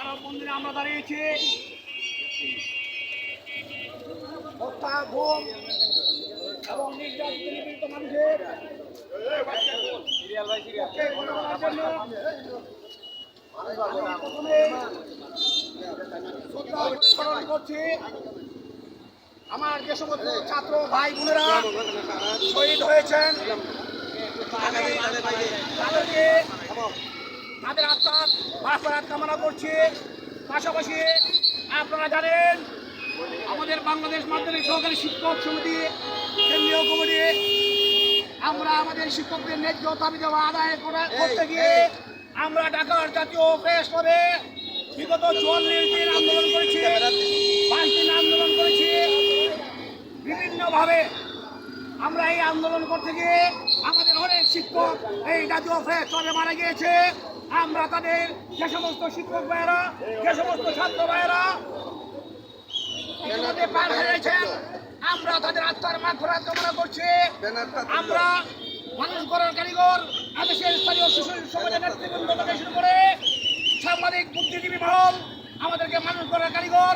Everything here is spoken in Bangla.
আমরা দাঁড়িয়েছি। ঘুম এবং আমার যে সমস্ত ছাত্র ভাই বোনেরা শহীদ হয়েছেন আমি তাদেরকে তাদের আত্মার মাফারাত কামনা করছি। পাশাপাশি আপনারা জানেন আমাদের বাংলাদেশ মাধ্যমিক সহকারী শিক্ষক সমিতি কেন্দ্রীয় কমিটি আমরা আমাদের শিক্ষকদের ন্যায্য দাবি দেওয়া আদায় করা- করতে গিয়ে আমরা ঢাকার জাতীয় প্রেস ক্লাবে বিগত চুয়াল্লিশ দিন আন্দোলন করেছি পাঁচ দিন আন্দোলন করেছি। বিভিন্নভাবে আমরা এই আন্দোলন করতে গিয়ে আমাদের অনেক শিক্ষক এই জাতীয় প্রেস ক্লাবে মারা গিয়েছে। আমরা তাদের যে সমস্ত শিক্ষক ভাইয়েরা, যে সমস্ত ছাত্র ভাইয়েরা আমরা তাদের আত্মার মাঘরাত কামনা করছি। আমরা মানুষ করার কারিগর, আদেশের স্থানীয় সমাজের নেতৃবৃন্দ থেকে শুরু করে সাংবাদিক, বুদ্ধিজীবী মহল আমাদেরকে মানুষ করার কারিগর।